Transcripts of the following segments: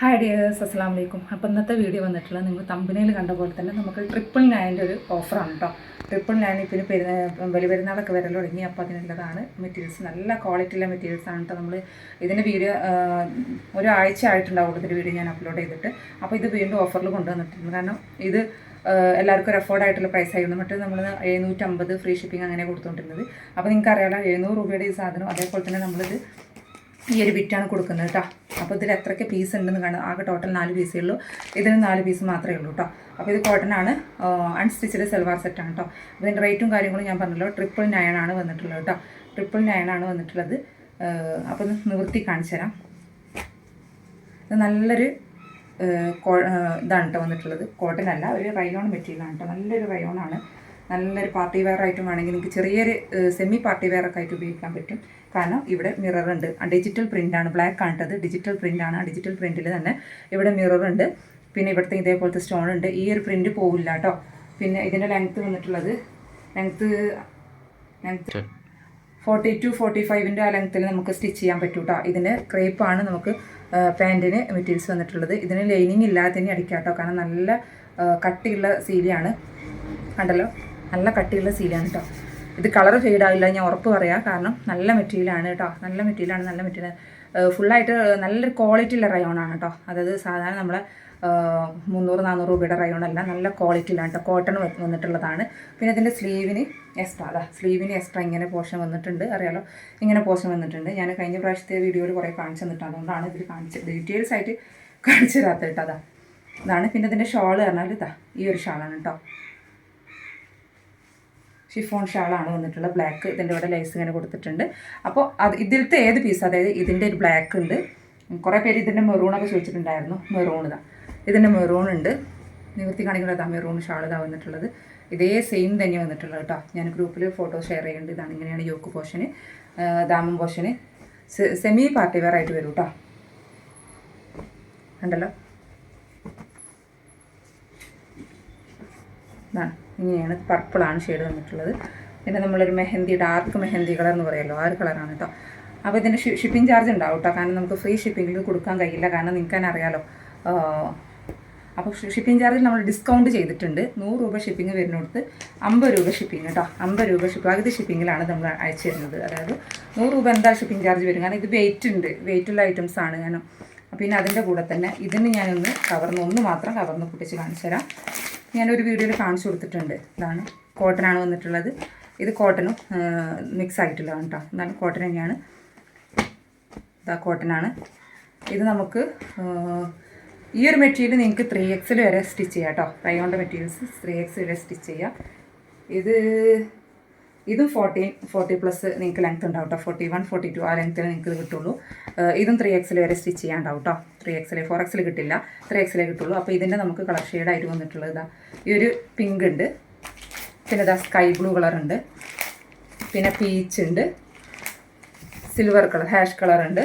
Hi dears അസ്സാം വലൈക്കും അപ്പോൾ ഇന്നത്തെ വീഡിയോ വന്നിട്ടുള്ള നിങ്ങൾ തമ്പനയിൽ കണ്ട പോലെ തന്നെ നമുക്ക് ട്രിപ്പിൾ നയന്റെ ഒരു ഓഫറാണ് കേട്ടോ ട്രിപ്പിൾ നയൻ ഇപ്പം പെരുന്ന വലിയ പെരുന്നാളൊക്കെ വരൽ തുടങ്ങി. അപ്പോൾ അതിനുള്ളതാണ് മെറ്റീരിയൽസ് നല്ല ക്വാളിറ്റിയുള്ള മെറ്റീരിയൽസ് ആണ് കേട്ടോ നമ്മൾ ഇതിന്റെ വീഡിയോ ഒരാഴ്ച ആയിട്ടുണ്ടാവും ഇതിന്റെ വീഡിയോ ഞാൻ അപ്ലോഡ് ചെയ്തിട്ട്. അപ്പോൾ ഇത് വീണ്ടും ഓഫറിൽ കൊണ്ടുവന്നിട്ടുണ്ട് കാരണം ഇത് എല്ലാവർക്കും ഒരു അഫോർഡ് ആയിട്ടുള്ള പ്രൈസ് ആയിരുന്നു മറ്റേ നമ്മൾ എഴുന്നൂറ്റമ്പത് ഫ്രീ ഷിപ്പിംഗ് അങ്ങനെ കൊടുത്തുകൊണ്ടിരുന്നത് അപ്പോൾ നിങ്ങൾക്ക് അറിയാലോ എഴുന്നൂറ് രൂപയുടെ ഈ സാധനം അതേപോലെ തന്നെ നമ്മളിത് ഈ ഒരു ബിറ്റാണ് കൊടുക്കുന്നത് കേട്ടോ അപ്പോൾ ഇതിൽ എത്രയ്ക്ക് പീസ് ഉണ്ടെന്ന് കാണാം. ആകെ ടോട്ടൽ നാല് പീസേ ഉള്ളൂ. ഇതിന് നാല് പീസ് മാത്രമേ ഉള്ളൂ കേട്ടോ അപ്പോൾ ഇത് കോട്ടൺ ആണ്. അൺസ്റ്റിച്ചഡ് സെൽവാർ സെറ്റാണ് കേട്ടോ ഇതിന്റെ റേറ്റും കാര്യങ്ങളും ഞാൻ പറഞ്ഞല്ലോ. ട്രിപ്പിൾ നയൻ ആണ് വന്നിട്ടുള്ളത് കേട്ടോ ട്രിപ്പിൾ നയൻ ആണ് വന്നിട്ടുള്ളത്. അപ്പോൾ ഒന്ന് നിവൃത്തി കാണിച്ചു തരാം. ഇത് നല്ലൊരു ഇതാണ് കേട്ടോ വന്നിട്ടുള്ളത്. കോട്ടൺ അല്ല ഒരു റയോൺ മെറ്റീരിയലാണ് കേട്ടോ നല്ലൊരു റയോണാണ് നല്ലൊരു പാർട്ടി വെയർ ആയിട്ടും വേണമെങ്കിൽ നിങ്ങൾക്ക് ചെറിയൊരു സെമി പാർട്ടി വെയർ ഒക്കെ ആയിട്ട് ഉപയോഗിക്കാൻ പറ്റും. കാരണം ഇവിടെ മിറർ ഉണ്ട്. ഡിജിറ്റൽ പ്രിന്റ് ആണ് ബ്ലാക്ക് ആണിട്ടത്. ഡിജിറ്റൽ പ്രിന്റ് ആണ്. ആ ഡിജിറ്റൽ പ്രിന്റിൽ തന്നെ ഇവിടെ മിറർ ഉണ്ട്. പിന്നെ ഇവിടുത്തെ ഇതേപോലത്തെ സ്റ്റോൺ ഉണ്ട്. ഈ ഒരു പ്രിന്റ് പോവില്ല കേട്ടോ പിന്നെ ഇതിന്റെ ലെങ്ത്ത് വന്നിട്ടുള്ളത് length length forty two forty ഫൈവിന്റെ ആ ലെങ്ത്തിൽ നമുക്ക് സ്റ്റിച്ച് ചെയ്യാൻ പറ്റും കേട്ടോ ഇതിന് ക്രേപ്പാണ് നമുക്ക് പാന്റിന് മെറ്റീരിയൽസ് വന്നിട്ടുള്ളത്. ഇതിന് ലൈനിങ് ഇല്ലാതെ തന്നെ അടിക്കാം കേട്ടോ കാരണം നല്ല കട്ടിയുള്ള സീലിയാണ് കണ്ടല്ലോ? നല്ല കട്ടിയുള്ള സീലാണ് കേട്ടോ ഇത് കളർ ഫെയ്ഡ് ആവില്ല ഞാൻ ഉറപ്പ് പറയാം. കാരണം നല്ല മെറ്റീരിയലാണ് കേട്ടോ നല്ല മെറ്റീരിയലാണ് നല്ല മെറ്റീരിയൽ ഫുള്ളായിട്ട് നല്ലൊരു ക്വാളിറ്റിയുള്ള റയോണാണ് കേട്ടോ അതായത് സാധാരണ നമ്മളെ മുന്നൂറ് നാനൂറ് രൂപയുടെ റയോൺ അല്ല നല്ല ക്വാളിറ്റിയിലാണ് കേട്ടോ കോട്ടൺ വന്നിട്ടുള്ളതാണ്. പിന്നെ ഇതിന്റെ സ്ലീവിന് എക്സ്ട്രാ അതാ. സ്ലീവിന് എക്സ്ട്രാ ഇങ്ങനെ പോർഷൻ വന്നിട്ടുണ്ട്. അറിയാലോ? ഇങ്ങനെ പോർഷൻ വന്നിട്ടുണ്ട്. ഞാൻ കഴിഞ്ഞ പ്രാവശ്യത്തെ വീഡിയോയിൽ കുറേ കാണിച്ചു തന്നിട്ടാണ് അതുകൊണ്ടാണ് ഇതിൽ കാണിച്ച് ഡീറ്റെയിൽസ് ആയിട്ട് കാണിച്ചു തരാത്ത കേട്ടോ അതാ. ഇതാണ്. പിന്നെ ഇതിന്റെ ഷോൾ പറഞ്ഞാൽ ഇതാ ഈ ഒരു ഷാളാണ് കേട്ടോ ഷിഫോൺ ഷാളാണ് വന്നിട്ടുള്ളത് ബ്ലാക്ക് ഇതിന്റെ ഇവിടെ ലൈസ് ഇങ്ങനെ കൊടുത്തിട്ടുണ്ട്. അപ്പോൾ അത് ഇതിലത്തെ ഏത് പീസ് അതായത് ഇതിന്റെ ഒരു ബ്ലാക്ക് ഉണ്ട്. കുറേ പേര് ഇതിന്റെ മെറൂണൊക്കെ ചോദിച്ചിട്ടുണ്ടായിരുന്നു. മെറൂൺ ഇതാ. ഇതിന്റെ മെറൂൺ ഉണ്ട്. നിവൃത്തി കാണിക്കുന്നത് ഇതാ മെറൂൺ ഷാൾ ഇതാ വന്നിട്ടുള്ളത്. ഇതേ സെയിം തന്നെ വന്നിട്ടുള്ളത് കേട്ടോ. ഞാൻ ഗ്രൂപ്പിൽ ഫോട്ടോ ഷെയർ ചെയ്യുന്നുണ്ട്. ഇതാണ് ഇങ്ങനെയാണ് യോക്ക് പോഷന് ദാമം പോഷന് സെമി പാർട്ടി വെയർ ആയിട്ട് വരും കേട്ടോ ഉണ്ടല്ലോ ഇങ്ങനെയാണ് പർപ്പിളാണ് ഷെയ്ഡ് വന്നിട്ടുള്ളത്. പിന്നെ നമ്മളൊരു മെഹന്തി ഡാർക്ക് മെഹന്തി കളർ എന്ന് പറയുമല്ലോ ആ ഒരു കളറാണ് കേട്ടോ അപ്പോൾ ഇതിന്റെ ഷിപ്പിംഗ് ചാർജ് ഉണ്ടാവും കേട്ടോ കാരണം നമുക്ക് ഫ്രീ ഷിപ്പിംഗിൽ കൊടുക്കാൻ കഴിയില്ല. കാരണം നിങ്ങൾക്ക് അറിയാലോ. അപ്പോൾ ഷിപ്പിംഗ് ചാർജിൽ നമ്മൾ ഡിസ്കൗണ്ട് ചെയ്തിട്ടുണ്ട്. നൂറ് രൂപ ഷിപ്പിംഗ് വരുന്നിടത്ത് അമ്പത് രൂപ ഷിപ്പിംഗ് കേട്ടോ അമ്പത് രൂപ ഷിപ്പ് പകുതി ഷിപ്പിംഗിലാണ് നമ്മൾ അയച്ചു തരുന്നത്. അതായത് നൂറ് രൂപ എന്താ ഷിപ്പിംഗ് ചാർജ് വരും. കാരണം ഇത് വെയിറ്റ് ഉണ്ട്. വെയിറ്റുള്ള ഐറ്റംസ് ആണ്. കാരണം പിന്നെ അതിന്റെ കൂടെ തന്നെ ഇതിന് ഞാനൊന്ന് കവർന്ന് ഒന്ന് മാത്രം കവർന്ന് പൊട്ടിച്ച് കാണിച്ചു തരാം. ഞാനൊരു വീഡിയോയിൽ കാണിച്ചു കൊടുത്തിട്ടുണ്ട്. ഇതാണ് കോട്ടനാണ് വന്നിട്ടുള്ളത്. ഇത് കോട്ടനും മിക്സ് ആയിട്ടുള്ളതാണ് കേട്ടോ എന്നാലും കോട്ടൺ തന്നെയാണ്. ഇതാ കോട്ടനാണ്. ഇത് നമുക്ക് ഈ ഒരു മെറ്റീരിയൽ നിങ്ങൾക്ക് ത്രീ എക്സിൽ വരെ സ്റ്റിച്ച് ചെയ്യാം കേട്ടോ മെറ്റീരിയൽസ് ത്രീ എക്സ് വരെ സ്റ്റിച്ച് ചെയ്യാം. ഇത് ഇതും ഫോർട്ടി ഫോർട്ടി പ്ലസ് നിങ്ങൾക്ക് ലെങ്ത് ഉണ്ടാവും കേട്ടോ ഫോർട്ടി വൺ ഫോർട്ടി ടു ആ ലെങ്ത്തിൽ നിങ്ങൾക്ക് കിട്ടുള്ളൂ. ഇതും ത്രീ എക്സിൽ വരെ സ്റ്റിച്ച് ചെയ്യാണ്ടാവും കേട്ടോ ത്രീ എക്സിൽ ഫോർ എക്സിൽ കിട്ടില്ല. ത്രീ എക്സിലേ കിട്ടുള്ളൂ. അപ്പോൾ ഇതിന്റെ നമുക്ക് കളർ ഷെയ്ഡായിട്ട് വന്നിട്ടുള്ളത് ഇതാ. ഈ ഒരു പിങ്ക് ഉണ്ട്. പിന്നെ ഇതാ സ്കൈ ബ്ലൂ കളർ ഉണ്ട്. പിന്നെ പീച്ച് ഉണ്ട്. സിൽവർ കളർ ഹാഷ് കളർ ഉണ്ട്.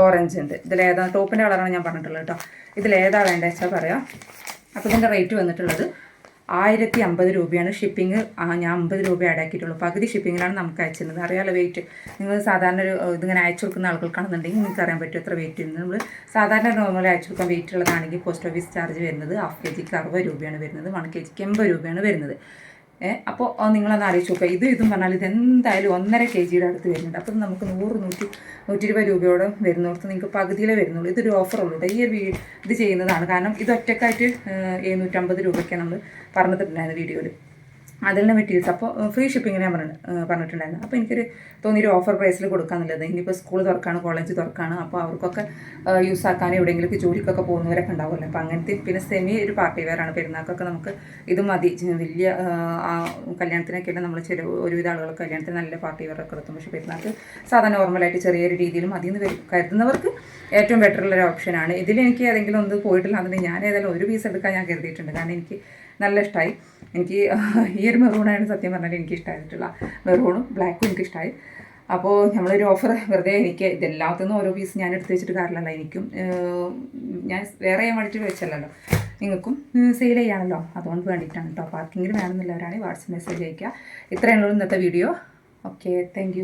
ഓറഞ്ച് ഉണ്ട്. ഇതിലേതാ ടോപ്പിന്റെ കളറാണ് ഞാൻ പറഞ്ഞിട്ടുള്ളത് കേട്ടോ ഇതിലേതാ വേണ്ടത് വെച്ചാൽ പറയാം. അപ്പോൾ ഇതിന്റെ റേറ്റ് വന്നിട്ടുള്ളത് ആയിരത്തി അമ്പത് രൂപയാണ് ഷിപ്പിംഗ് ഞാൻ അമ്പത് രൂപ ആഡ് ആക്കിയിട്ടുള്ളൂ. പകുതി ഷിപ്പിങ്ങിലാണ് നമുക്ക് അയച്ചിരുന്നത്. അറിയാലോ വെയിറ്റ് നിങ്ങൾ സാധാരണ ഒരു ഇതിങ്ങനെ അയച്ചു കൊടുക്കുന്ന ആളുകൾക്കാണെന്നുണ്ടെങ്കിൽ നിങ്ങൾക്ക് അറിയാൻ പറ്റും എത്ര വെയിറ്റ് ഉണ്ട്. നമ്മൾ സാധാരണ നോർമൽ അയച്ചു കൊടുക്കാൻ വെയിറ്റ് ഉള്ളതാണെങ്കിൽ പോസ്റ്റ് ഓഫീസ് ചാർജ് വരുന്നത് ഹാഫ് കെ ജിക്ക് അറുപത് രൂപയാണ് വരുന്നത്. വൺ കെ ജിക്ക് എൺപത് രൂപയാണ് വരുന്നത്. അപ്പോൾ നിങ്ങളൊന്ന് ആലോചിച്ച് നോക്കുക ഇത് ഇതും പറഞ്ഞാൽ ഇത് എന്തായാലും ഒന്നര കെ ജിയുടെ അടുത്ത് വരുന്നുണ്ട്. അപ്പം നമുക്ക് നൂറ് നൂറ്റി നൂറ്റി ഇരുപത് രൂപയോടെ വരുന്നിടത്ത് നിങ്ങൾക്ക് പകുതിയിലേ വരുന്നുള്ളൂ. ഇതൊരു ഓഫർ ഉള്ളൂ കേട്ടോ. ഈ ഒരു ഇത് ചെയ്യുന്നതാണ്. കാരണം ഇത് ഒറ്റക്കായിട്ട് ഏഹ്, എഴുന്നൂറ്റമ്പത് രൂപയ്ക്കാണ് നമ്മൾ പറഞ്ഞിട്ടുണ്ടായിരുന്നു വീഡിയോയിൽ അതിലുള്ള മെറ്റീരിയൽസ് അപ്പോൾ ഫ്രീ ഷിപ്പിംഗ് ഞാൻ പറഞ്ഞു പറഞ്ഞിട്ടുണ്ടായിരുന്നു. അപ്പോൾ എനിക്കൊരു തോന്നിയൊരു ഓഫർ പ്രൈസിൽ കൊടുക്കാന്നുള്ളത്. ഇനിയിപ്പോൾ സ്കൂൾ തുറക്കാണ് കോളേജ് തുറക്കാണ് അപ്പോൾ അവർക്കൊക്കെ യൂസ് ആക്കാൻ എവിടെയെങ്കിലുമൊക്കെ ജോലിക്കൊക്കെ പോകുന്നവരൊക്കെ ഉണ്ടാവുമല്ലോ. അപ്പോൾ അങ്ങനത്തെ പിന്നെ സെമി ഒരു പാർട്ടി വേറാണ് പെരുന്നാൾക്കൊക്കെ നമുക്ക് ഇത് മതി. വലിയ കല്യാണത്തിനൊക്കെ നമ്മൾ ചെറിയ ഒരുവിധ ആളുകൾ കല്യാണത്തിന് നല്ല പാർട്ടി വേറൊക്കെ എടുത്തും പക്ഷേ പെരുന്നാൾക്ക് സാധാരണ നോർമലായിട്ട് ചെറിയൊരു രീതിയിൽ മതി എന്ന് കരുതുന്നവർക്ക് ഏറ്റവും ബെറ്റർ ഉള്ള ഒരു ഓപ്ഷനാണ് ഇതിൽ എനിക്ക് ഏതെങ്കിലും ഒന്ന് പോയിട്ടില്ല അതിന് ഞാൻ ഏതായാലും ഒരു പീസ് എടുക്കാൻ ഞാൻ കരുതിയിട്ടുണ്ട്. കാരണം എനിക്ക് നല്ല ഇഷ്ടമായി എനിക്ക് ഈ ഒരു മെറൂണാണ് സത്യം പറഞ്ഞാൽ എനിക്ക് ഇഷ്ടമായിട്ടുള്ള മെറൂണും ബ്ലാക്കും എനിക്ക് ഇഷ്ടമായി അപ്പോൾ നമ്മളൊരു ഓഫർ വെറുതെ എനിക്ക് ഇതെല്ലാത്തുനിന്നും ഓരോ പീസ് ഞാൻ എടുത്ത് വെച്ചിട്ട് കാര്യമല്ല എനിക്കും ഞാൻ വേറെ ഞാൻ വേണ്ടിയിട്ട് വെച്ചല്ലോ നിങ്ങൾക്കും സെയിൽ ചെയ്യാണല്ലോ. അതുകൊണ്ട് വേണ്ടിയിട്ടാണ് കേട്ടോ പാർക്കിങ്ങിൽ വേണമെന്നുള്ളവരാണെങ്കിൽ വാട്സപ്പ് മെസ്സേജ് അയക്കുക ഇത്രയുള്ളൂ ഇന്നത്തെ വീഡിയോ ഓക്കെ താങ്ക്